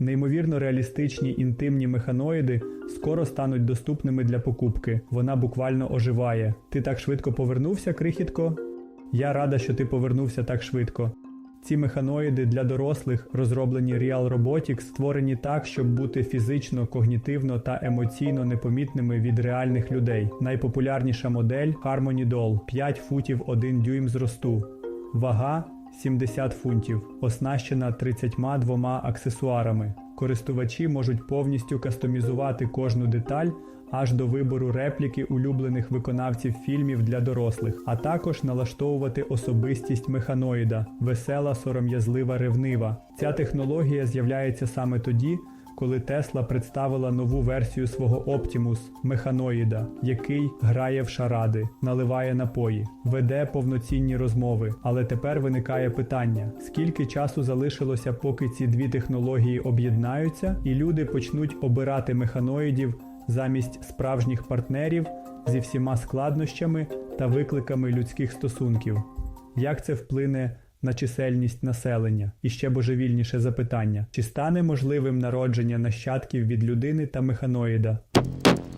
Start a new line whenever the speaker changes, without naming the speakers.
Неймовірно реалістичні інтимні механоїди скоро стануть доступними для покупки. Вона буквально оживає. Ти так швидко повернувся, крихітко? Я рада, що ти повернувся так швидко. Ці механоїди для дорослих, розроблені Real Robotics, створені так, щоб бути фізично, когнітивно та емоційно непомітними від реальних людей. Найпопулярніша модель Harmony Doll 5 футів 1 дюйм зросту. Вага 70 фунтів, оснащена 32 аксесуарами. Користувачі можуть повністю кастомізувати кожну деталь аж до вибору репліки улюблених виконавців фільмів для дорослих, а також налаштовувати особистість механоїда, весела, сором'язлива, ревнива. Ця технологія з'являється саме тоді, коли Тесла представила нову версію свого Optimus механоїда, який грає в шаради, наливає напої, веде повноцінні розмови. Але тепер виникає питання: скільки часу залишилося, поки ці дві технології об'єднаються, і люди почнуть обирати механоїдів замість справжніх партнерів зі всіма складнощами та викликами людських стосунків. Як це вплине на чисельність населення? І ще божевільніше запитання: чи стане можливим народження нащадків від людини та механоїда?